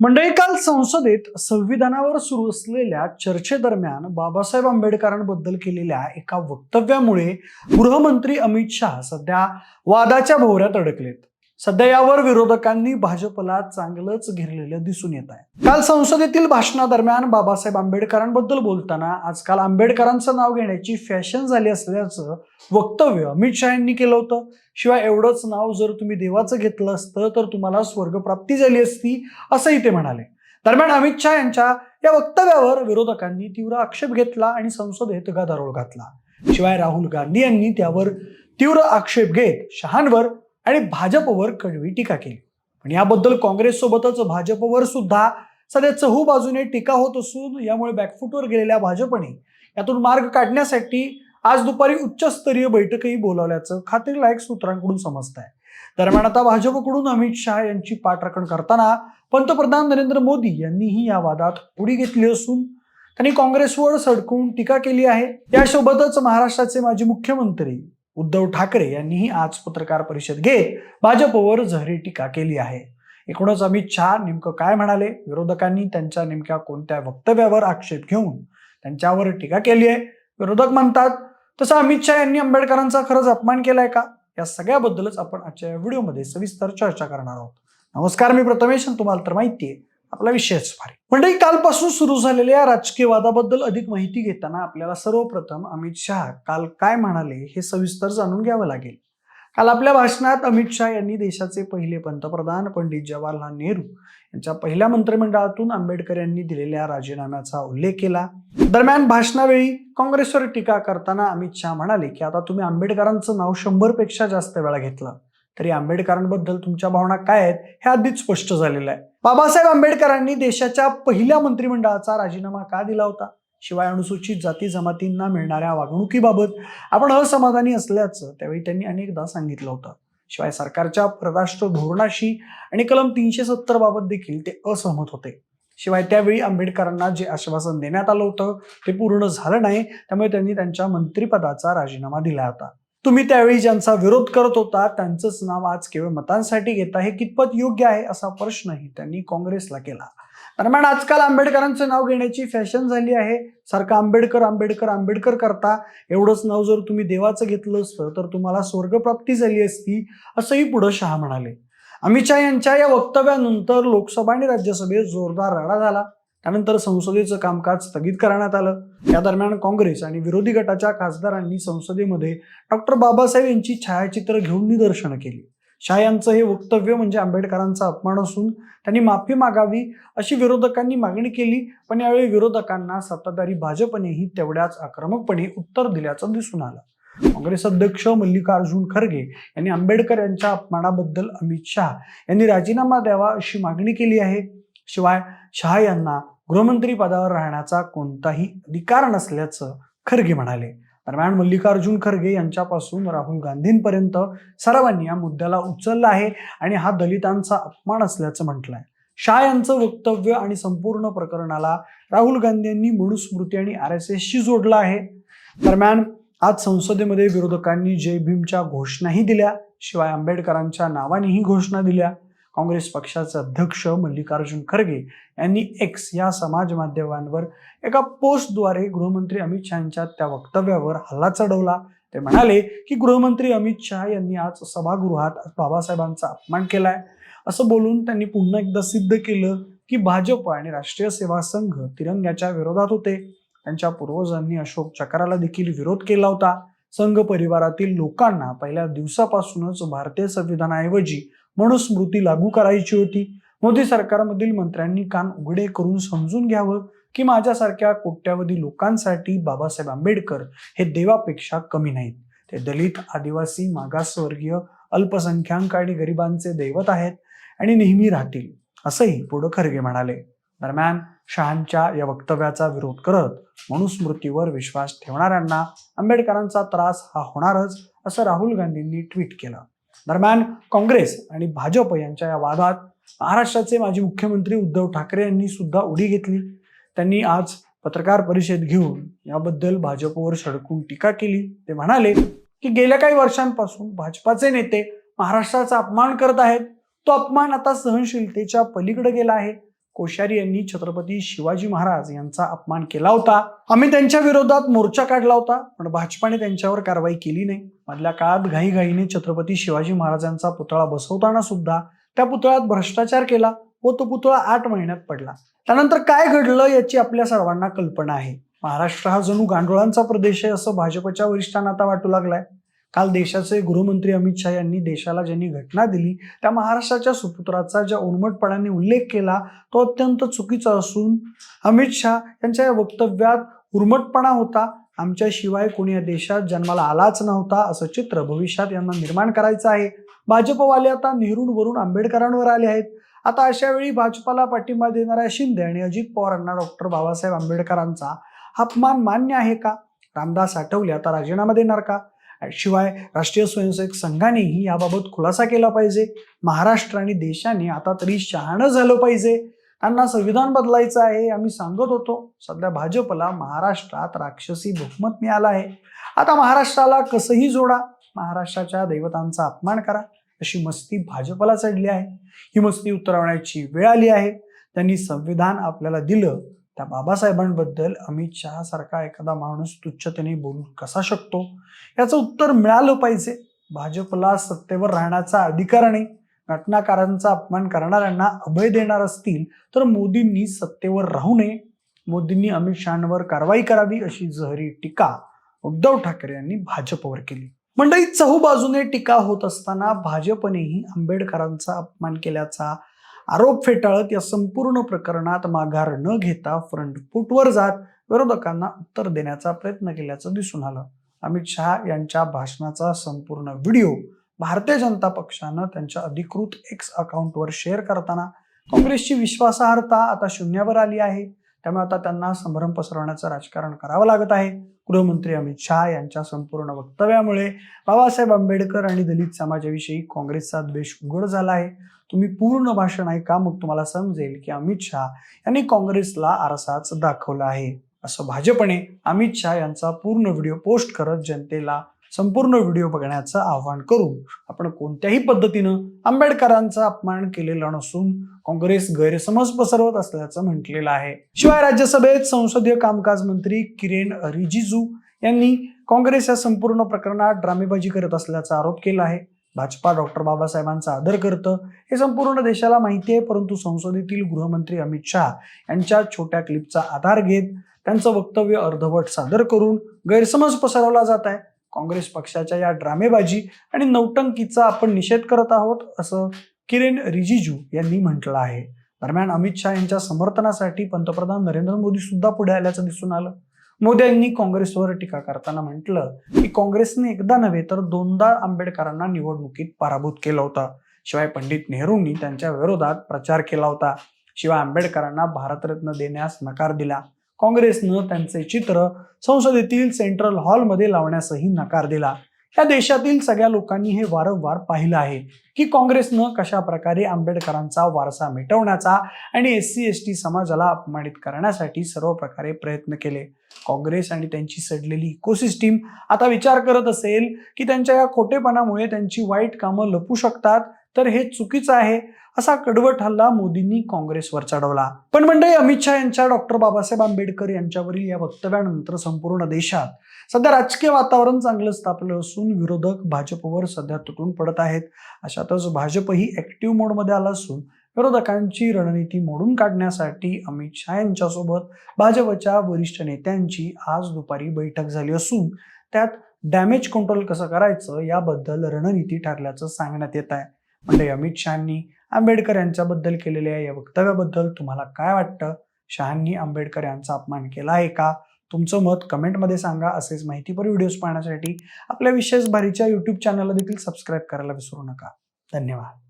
मंडळी काल संसदेत संविधानावर सुरू असलेल्या चर्चेदरम्यान बाबासाहेब आंबेडकरांबद्दल केलेल्या एका वक्तव्यामुळे गृहमंत्री अमित शहा सध्या वादाच्या भोवऱ्यात अडकलेत. सध्या यावर विरोधकांनी भाजपला चांगलंच घेरलेलं दिसून येत आहे. काल संसदेतील भाषणादरम्यान बाबासाहेब आंबेडकरांबद्दल बोलताना आजकाल आंबेडकरांचं नाव घेण्याची फॅशन झाली असल्याचं वक्तव्य अमित शहा यांनी केलं होतं. शिवाय एवढंच नाव जर तुम्ही देवाचं घेतलं असतं तर तुम्हाला स्वर्गप्राप्ती झाली असती असंही ते म्हणाले. दरम्यान अमित शहा यांच्या या वक्तव्यावर विरोधकांनी तीव्र आक्षेप घेतला आणि संसदेत गदारोळ घातला. शिवाय राहुल गांधी यांनी त्यावर तीव्र आक्षेप घेत शहांवर आणि भाजपवर कडवी टीका केली. पण याबद्दल काँग्रेससोबतच भाजपवर सुद्धा सध्या चहू बाजूने टीका होत असून यामुळे बॅकफुटवर गेलेल्या भाजपने यातून मार्ग काढण्यासाठी आज दुपारी उच्चस्तरीय बैठकही बोलावल्याचं खात्रीलायक सूत्रांकडून समजत आहे दरम्यान आता भाजपकडून अमित शहा यांची पाठराखण करताना पंतप्रधान नरेंद्र मोदी यांनीही या वादात उडी घेतली असून त्यांनी काँग्रेसवर सडकून टीका केली आहे. यासोबतच महाराष्ट्राचे माजी मुख्यमंत्री उद्धव ठाकरे यांनीही आज पत्रकार परिषद घेत भाजपवर जहरी टीका केली आहे. एकूणच अमित शहा नेमकं काय म्हणाले? विरोधकांनी त्यांच्या नेमक्या कोणत्या वक्तव्यावर आक्षेप घेऊन त्यांच्यावर टीका केली आहे? विरोधक म्हणतात तसं अमित शहा यांनी आंबेडकरांचा खरंच अपमान केलाय का? या सगळ्याबद्दलच आपण आजच्या व्हिडिओमध्ये सविस्तर चर्चा करणार आहोत. नमस्कार मी प्रथमेश तुम्हाला तर माहिती आहे आपला विषयच फार म्हणजे कालपासून सुरू झालेल्या राजकीय वादाबद्दल अधिक माहिती घेताना आपल्याला सर्वप्रथम अमित शहा काल काय म्हणाले हे सविस्तर जाणून घ्यावं लागेल. काल आपल्या भाषणात अमित शहा यांनी देशाचे पहिले पंतप्रधान पंडित जवाहरलाल नेहरू यांच्या पहिल्या मंत्रिमंडळातून आंबेडकर यांनी दिलेल्या राजीनाम्याचा उल्लेख केला. दरम्यान भाषणावेळी काँग्रेसवर टीका करताना अमित शहा म्हणाले की आता तुम्ही आंबेडकरांचं नाव शंभरपेक्षा जास्त वेळा घेतलं. तरी आंबेडकरांबद्दल तुमच्या भावना काय आहेत हे आधीच स्पष्ट झालेलं आहे. बाबासाहेब आंबेडकरांनी देशाच्या पहिल्या मंत्रिमंडळाचा राजीनामा का दिला होता? शिवाय अनुसूचित जाती जमातींना मिळणाऱ्या वागणुकीबाबत आपण असमाधानी असल्याचं त्यावेळी त्यांनी अनेकदा सांगितलं होतं. शिवाय सरकारच्या परराष्ट्र धोरणाशी आणि कलम तीनशे सत्तर बाबत देखील ते असहमत होते. शिवाय त्यावेळी आंबेडकरांना जे आश्वासन देण्यात आलं होतं ते पूर्ण झालं नाही त्यामुळे त्यांनी त्यांच्या मंत्रिपदाचा राजीनामा दिला होता. तुम्ही त्यावेळी ज्यांचा विरोध करत होता त्यांचंच नाव आज केवळ मतांसाठी घेता हे कितपत योग्य आहे असा प्रश्नही त्यांनी काँग्रेसला केला. दरम्यान आजकाल आंबेडकरांचं नाव घेण्याची फॅशन झाली आहे. सारखं आंबेडकर आंबेडकर आंबेडकर करता एवढंच नाव जर तुम्ही देवाचं घेतलं असतं तर तुम्हाला स्वर्गप्राप्ती झाली असती असंही पुढं शहा म्हणाले. अमित शहा यांच्या या वक्तव्यानंतर लोकसभा आणि राज्यसभेत जोरदार राडा झाला. त्यानंतर संसदेचं कामकाज स्थगित करण्यात आलं. या दरम्यान काँग्रेस आणि विरोधी गटाच्या खासदारांनी संसदेमध्ये डॉक्टर बाबासाहेब यांची छायाचित्र घेऊन निदर्शनं केली. शाह यांचं हे वक्तव्य म्हणजे आंबेडकरांचा अपमान असून त्यांनी माफी मागावी अशी विरोधकांनी मागणी केली पण यावेळी विरोधकांना सत्ताधारी भाजपनेही तेवढ्याच आक्रमकपणे उत्तर दिल्याचं दिसून आलं. काँग्रेस अध्यक्ष मल्लिकार्जुन खरगे यांनी आंबेडकर यांच्या अपमानाबद्दल अमित शहा यांनी राजीनामा द्यावा अशी मागणी केली आहे. शिवाय शहा यांना गृहमंत्री पदावर राहण्याचा कोणताही अधिकार नसल्याचं खरगे म्हणाले. दरम्यान मल्लिकार्जुन खरगे यांच्यापासून राहुल गांधींपर्यंत सर्वांनी या मुद्द्याला उचलला आहे आणि हा दलितांचा अपमान असल्याचं म्हटलंय. शाह यांचं वक्तव्य आणि संपूर्ण प्रकरणाला राहुल गांधी यांनी मनुस्मृती आणि आर एस एसशी जोडलं आहे. दरम्यान आज संसदेमध्ये विरोधकांनी जय भीमच्या घोषणाही दिल्या. शिवाय आंबेडकरांच्या नावानेही घोषणा दिल्या. काँग्रेस पक्षाचे अध्यक्ष मल्लिकार्जुन खरगे यांनी एक्स या समाज माध्यमांवर एका पोस्टद्वारे गृहमंत्री अमित शहाच्या त्या वक्तव्यावर हल्ला चढवला. ते म्हणाले की गृहमंत्री अमित शहा यांनी आज सभागृहात बाबासाहेबांचा अपमान केलाय. असं बोलून त्यांनी पुन्हा एकदा सिद्ध केलं की भाजप आणि राष्ट्रीय सेवा संघ तिरंग्याच्या विरोधात होते. त्यांच्या पूर्वजांनी अशोक चक्राला देखील विरोध केला होता. संघ परिवारातील लोकांना पहिल्या दिवसापासूनच भारतीय संविधानाऐवजी म्हणून स्मृती लागू करायची होती. मोदी सरकारमधील मंत्र्यांनी कान उघडे करून समजून घ्यावं की माझ्यासारख्या कोट्यावधी लोकांसाठी बाबासाहेब आंबेडकर हे देवापेक्षा कमी नाहीत. ते दलित आदिवासी मागासवर्गीय अल्पसंख्याक आणि गरिबांचे दैवत आहेत आणि नेहमी राहतील असंही पुढं खरगे म्हणाले. दरम्यान शहांच्या या वक्तव्याचा विरोध करत मनुस्मृतीवर विश्वास ठेवणाऱ्यांना आंबेडकरांचा त्रास हा होणारच असं राहुल गांधींनी ट्विट केलं. दरम्यान काँग्रेस आणि भाजप यांच्या या वादात महाराष्ट्राचे माजी मुख्यमंत्री उद्धव ठाकरे यांनी सुद्धा उडी घेतली. त्यांनी आज पत्रकार परिषद घेऊन याबद्दल भाजपवर सडकून टीका केली. ते म्हणाले की गेल्या काही वर्षांपासून भाजपाचे नेते महाराष्ट्राचा अपमान करत आहेत. तो अपमान आता सहनशीलतेच्या पलीकडे गेला आहे. कोश्यारी यांनी छत्रपती शिवाजी महाराज यांचा अपमान केला होता. आम्ही त्यांच्या विरोधात मोर्चा काढला होता पण भाजपाने त्यांच्यावर कारवाई केली नाही. मधल्या काळात घाईघाईने छत्रपती शिवाजी महाराजांचा पुतळा बसवताना सुद्धा त्या पुतळ्यात भ्रष्टाचार केला व तो पुतळा आठ महिन्यात पडला. त्यानंतर काय घडलं याची आपल्या सर्वांना कल्पना आहे. महाराष्ट्र हा जणू गांडोळांचा प्रदेश आहे असं भाजपच्या वरिष्ठांना आता वाटू लागलाय. काल देशाचे गृहमंत्री अमित शहा यांनी देशाला ज्यांनी घटना दिली त्या महाराष्ट्राच्या सुपुत्राचा ज्या उर्मटपणाने उल्लेख केला तो अत्यंत चुकीचा असून अमित शहा यांच्या या वक्तव्यात उर्मटपणा होता. आमच्याशिवाय कोणी या देशात जन्माला आलाच नव्हता असं चित्र भविष्यात यांना निर्माण करायचं आहे. भाजपवाले आता नेहरूंवरून आंबेडकरांवर आले आहेत. आता अशा वेळी भाजपाला पाठिंबा देणाऱ्या शिंदे आणि अजित पवारांना डॉक्टर बाबासाहेब आंबेडकरांचा अपमान मान्य आहे का? रामदास आठवले आता राजीनामा देणार का? शिवाय राष्ट्रीय स्वयंसेवक संघानेही याबाबत खुलासा केला पाहिजे. महाराष्ट्र आणि देशाने आता तरी शहाणं झालं पाहिजे. त्यांना संविधान बदलायचं आहे आम्ही सांगत होतो. सध्या भाजपला महाराष्ट्रात राक्षसी बहुमत मिळालं आहे. आता महाराष्ट्राला कसंही जोडा महाराष्ट्राच्या दैवतांचा अपमान करा. अशी मस्ती भाजपला चढली आहे. ही मस्ती उतरवण्याची वेळ आली आहे. त्यांनी संविधान आपल्याला दिलं त्या बाबासाहेबांबद्दल अमित शहा सारखा एखादा माणूस तुच्छतेने बोलू कसा शकतो? याचं उत्तर मिळालं पाहिजे. भाजपला सत्तेवर राहण्याचा अधिकार नाही. घटनाकारांचा अपमान करणाऱ्यांना अभय देणार असतील तर मोदींनी सत्तेवर राहू नये. मोदींनी अमित शहांवर कारवाई करावी अशी जहरी टीका उद्धव ठाकरे यांनी भाजपवर केली. मंडळी चहूबाजूने टीका होत असताना भाजपनेही आंबेडकरांचा अपमान केल्याचा आरोप फेटाळत या संपूर्ण प्रकरणात माघार न घेता फ्रंट फूटवर जात विरोधकांना उत्तर देण्याचा प्रयत्न केल्याचं दिसून आलं. अमित शहा यांच्या भाषणाचा संपूर्ण व्हिडिओ भारतीय जनता पक्षानं त्यांच्या अधिकृत एक्स अकाउंटवर शेअर करताना काँग्रेसची विश्वासार्हता आता शून्यावर आली आहे. त्यामुळे आता त्यांना संभ्रम पसरवण्याचं राजकारण करावं लागत आहे. गृहमंत्री अमित शहा यांच्या संपूर्ण वक्तव्यामुळे बाबासाहेब आंबेडकर आणि दलित समाजाविषयी काँग्रेसचा द्वेष उघड झाला आहे. तुम्ही पूर्ण भाषण ऐका मग तुम्हाला समजेल की अमित शहा यांनी काँग्रेसला आरसाच दाखवला आहे. असं भाजपने अमित शहा यांचा पूर्ण व्हिडिओ पोस्ट करत जनतेला संपूर्ण व्हिडिओ बघण्याचं आवाहन करून आपण कोणत्याही पद्धतीनं आंबेडकरांचा अपमान केलेला नसून काँग्रेस गैरसमज पसरवत असल्याचं म्हटलेलं आहे. शिवाय राज्यसभेत संसदीय कामकाज मंत्री किरेन रिजिजू यांनी काँग्रेस या संपूर्ण प्रकरणात ड्रामेबाजी करत असल्याचा आरोप केला आहे. भाजपा डॉक्टर बाबासाहेबांचा आदर करतं हे संपूर्ण देशाला माहिती आहे परंतु संसदेतील गृहमंत्री अमित शहा यांच्या छोट्या क्लिपचा आधार घेत त्यांचं वक्तव्य अर्धवट सादर करून गैरसमज पसरवला जात आहे. काँग्रेस पक्षाच्या या ड्रामेबाजी आणि नौटंकीचा आपण निषेध करत आहोत असं किरेन रिजिजू यांनी म्हटलं आहे. दरम्यान अमित शहा यांच्या समर्थनासाठी पंतप्रधान नरेंद्र मोदी सुद्धा पुढे आल्याचं दिसून आलं. मोदी यांनी काँग्रेसवर टीका करताना म्हटलं की काँग्रेसने एकदा नव्हे तर दोनदा आंबेडकरांना निवडणुकीत पराभूत केलं होतं. शिवाय पंडित नेहरूंनी त्यांच्या विरोधात प्रचार केला होता. शिवाय आंबेडकरांना भारतरत्न देण्यास नकार दिला. काँग्रेसनं त्यांचे चित्र संसदेतील सेंट्रल हॉलमध्ये लावण्यासही नकार दिला. या देशातील सगळ्या लोकांनी हे वारंवार पाहिलं आहे की काँग्रेसनं कशा प्रकारे आंबेडकरांचा वारसा मिटवण्याचा आणि एस सी एस टी समाजाला अपमानित करण्यासाठी सर्व प्रकारे प्रयत्न केले. काँग्रेस आणि त्यांची सडलेली इकोसिस्टीम आता विचार करत असेल की त्यांच्या या खोटेपणामुळे त्यांची वाईट कामं लपू शकतात तर हे चुकीचं आहे. असा कडवट हल्ला मोदींनी काँग्रेसवर चढवला. पण मंडळी अमित शहा यांच्या डॉक्टर बाबासाहेब आंबेडकर यांच्यावरील या वक्तव्यानंतर संपूर्ण देशात सध्या राजकीय वातावरण चांगलं स्थापलं असून विरोधक भाजपवर सध्या तुटून पडत आहेत. अशातच भाजपही ऍक्टिव्ह मोडमध्ये आला असून विरोधकांची रणनीती मोडून काढण्यासाठी अमित शहा यांच्यासोबत भाजपच्या वरिष्ठ नेत्यांची आज दुपारी बैठक झाली असून त्यात डॅमेज कंट्रोल कसं करायचं याबद्दल रणनीती ठरल्याचं सांगण्यात येत आहे. म्हणजे अमित शहानी आंबेडकर यांच्याबद्दल केलेल्या या वक्तव्याबद्दल तुम्हाला काय वाटतं? शहांनी आंबेडकर यांचा अपमान केला आहे का? तुमचं मत कमेंटमध्ये सांगा. असेच माहितीपर व्हिडिओज पाहण्यासाठी आपल्या विशेष भारीच्या यूट्यूब चॅनलला देखील सबस्क्राईब करायला विसरू नका. धन्यवाद.